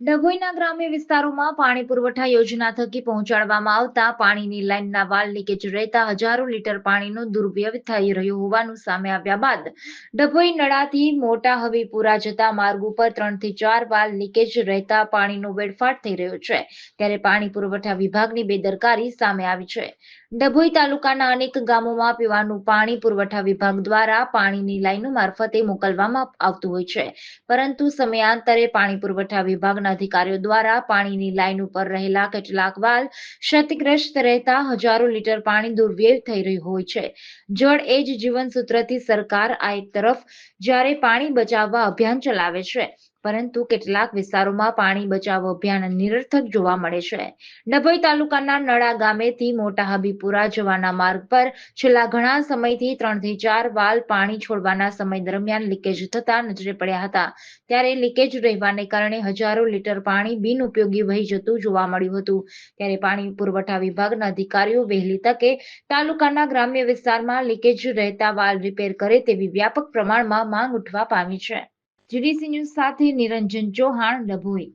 ડભોઈના ગ્રામ્ય વિસ્તારોમાં પાણી પુરવઠા યોજના થકી પહોંચાડવામાં આવતા પાણીની લાઇનના વાલ લીકેજ રહેતા હજારો લીટર પાણીનો દુર્વ્યય થઈ રહ્યો હોવાનું સામે આવ્યા બાદ ડભોઈ નળાથી મોટા હવીપુરા જતા માર્ગ ઉપર ત્રણથી ચાર વાલ લીકેજ રહેતા પાણીનો વેડફાટ થઈ રહ્યો છે. ત્યારે પાણી પુરવઠા વિભાગની બેદરકારી સામે આવી છે. ડભોઈ તાલુકાના અનેક ગામોમાં પીવાનું પાણી પુરવઠા વિભાગ દ્વારા પાણીની લાઇનો મારફતે મોકલવામાં આવતું હોય છે. પરંતુ સમયાંતરે પાણી પુરવઠા વિભાગના અધિકારીઓ દ્વારા પાણીની લાઇન ઉપર રહેલા કેટલાક વાલ ક્ષતિગ્રસ્ત રહેતા હજારો લીટર પાણી દુર્વ્યય થઈ રહ્યું હોય છે. જળ એ જ જીવન સૂત્રથી સરકાર આ એક તરફ જ્યારે પાણી બચાવવા અભિયાન ચલાવે છે પરંતુ કેટલાક વિસ્તારોમાં પાણી બચાવો અભિયાન નિરર્થક જોવા મળે છે. ડભોઈ તાલુકાના નળા ગામેથી મોટા હબીપુરા જવાના માર્ગ પર છેલ્લા ઘણા સમયથી ત્રણથી ચાર વાલ પાણી છોડવાના સમય દરમિયાન લીકેજ થતા નજરે પડ્યા હતા. ત્યારે લીકેજ રહેવાને કારણે હજારો લીટર પાણી બિનઉપયોગી વહી જતું જોવા મળ્યું હતું. ત્યારે પાણી પુરવઠા વિભાગના અધિકારીઓ વહેલી તકે તાલુકાના ગ્રામ્ય વિસ્તારમાં લીકેજ રહેતા વાલ રિપેર કરે તેવી વ્યાપક પ્રમાણમાં માંગ ઉઠવા પામી છે. જીડીસી ન્યૂઝ સાથે નિરંજન ચૌહાણ ડભોઈ